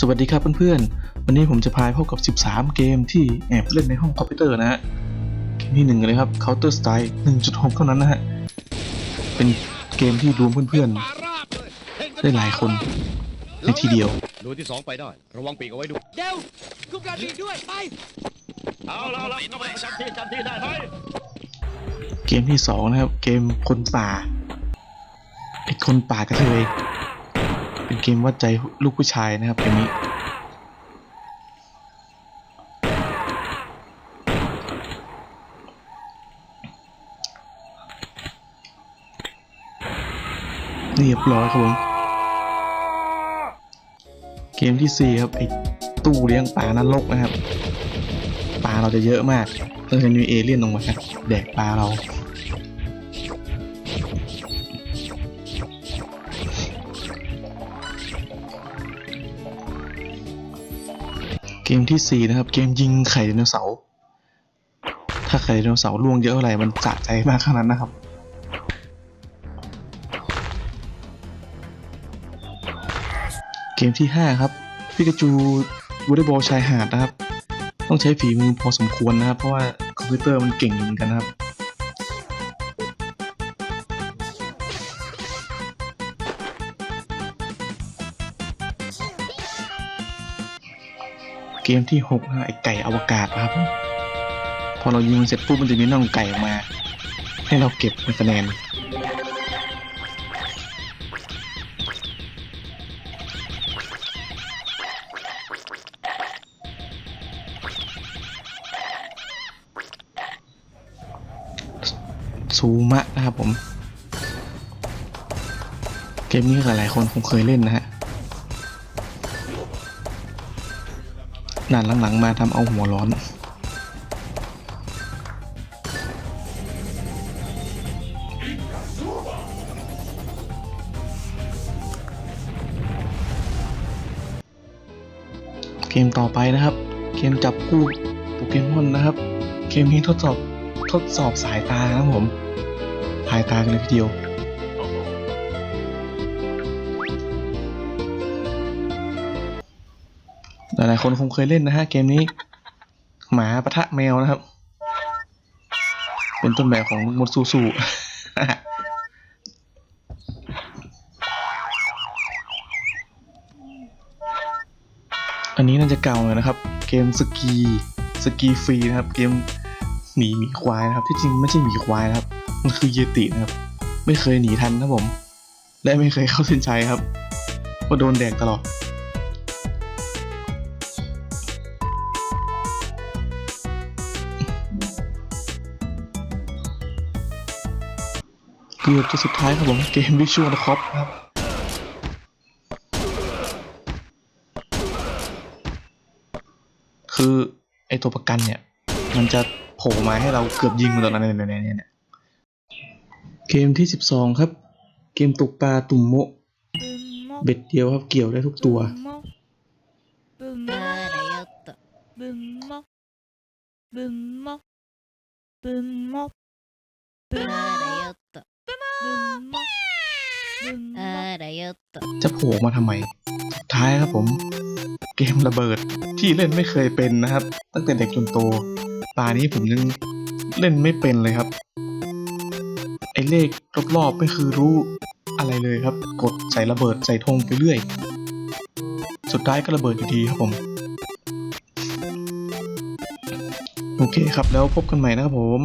สวัสดีครับเพื่อนๆ วันนี้ผมจะพาพบกับ 13 เกมที่แอบเล่นในห้องคอมพิวเตอร์นะฮะ เกมที่หนึ่งเลยครับ Counter Strike 1.6 เท่านั้นนะฮะ เป็นเกมที่รวมเพื่อนๆ ได้หลายคนในทีเดียวดูที่สองไปได้ ระวังปีกเอาไว้ดูเดี๋ยวคุมการบีด้วย ไป เอาแล้วเราต้องไปจำที่จำที่ได้ไหมเกมที่สองนะครับ เกมคนป่าไอ้คนป่ากระเทย เป็นเกมวัดใจลูกผู้ชายนะครับเกมนี้เรียบร้อยครับผม เกมที่สี่ครับไอ้ตู้เลี้ยงปลานรกนะครับ ปลาเราจะเยอะมากเออมีเอเลี่ยนลงมาครับแดกปลาเรา เกมที่สี่นะครับ เกมยิงไข่ไดโนเสาร์ถ้าไข่ไดโนเสาร์ล่วงเยอะเท่าไหร่มันสะใจมากขนาดนั้นนะครับ เกมที่ห้าครับพิกาจูวอลเลย์บอลชายหาดนะครับ ต้องใช้ฝีมือพอสมควรนะครับ เพราะว่าคอมพิวเตอร์มันเก่งเหมือนกันนะครับ เกมที่6นะไอไก่อวกาศครับ พอเรายิงเสร็จปุ๊บมันจะมีน่องไก่ออกมา ให้เราเก็บเป็นคะแนนซูมะนะครับผม เกมนี้หลายๆคนคงเคยเล่นนะฮะ นานหลังๆมาทำเอาหัวร้อนเกมต่อไปนะครับ เกมจับคู่โปเกมอนนะครับ เกมนี้ทดสอบทดสอบสายตาครับผม สายตากันเลยทีเดียว หลายๆคนคงเคยเล่นนะฮะเกมนี้ หมาปะทะแมวนะครับ เป็นต้นแบบของมดซูซูอันนี้น่าจะเก่าเลยนะครับ เกมสกีสกีฟรีนะครับ เกมหนีหมีควายนะครับ ที่จริงไม่ใช่หมีควายนะครับ มันคือเยตินะครับ ไม่เคยหนีทันนะผม และไม่เคยเข้าเส้นชัยครับก็โดนแดกตลอด เกือบจะสุดท้ายครับผมเกมวิชวลนะครับครับคือไอตัวประกันเนี่ย มันจะโผล่มาให้เราเกือบยิงมันตอนนั้นเนี่ยเนี่ยเกมที่สิบสองครับ เกมตกปลาตุ่มโมเบ็ดเดียวครับเกี่ยวได้ทุกตัวบึมมบึมมบึมมบึม เออไดโยโจะโผล่มาทำไม สุดท้ายครับผม เกมระเบิดที่เล่นไม่เคยเป็นนะครับ ตั้งแต่เด็กจนโตตานี้ผมยังเล่นไม่เป็นเลยครับ ไอเลขรอบๆไม่คือรู้อะไรเลยครับ กดใส่ระเบิดใส่ธงไปเรื่อย สุดท้ายก็ระเบิดอยู่ดีครับผม โอเคครับแล้วพบกันใหม่นะครับผม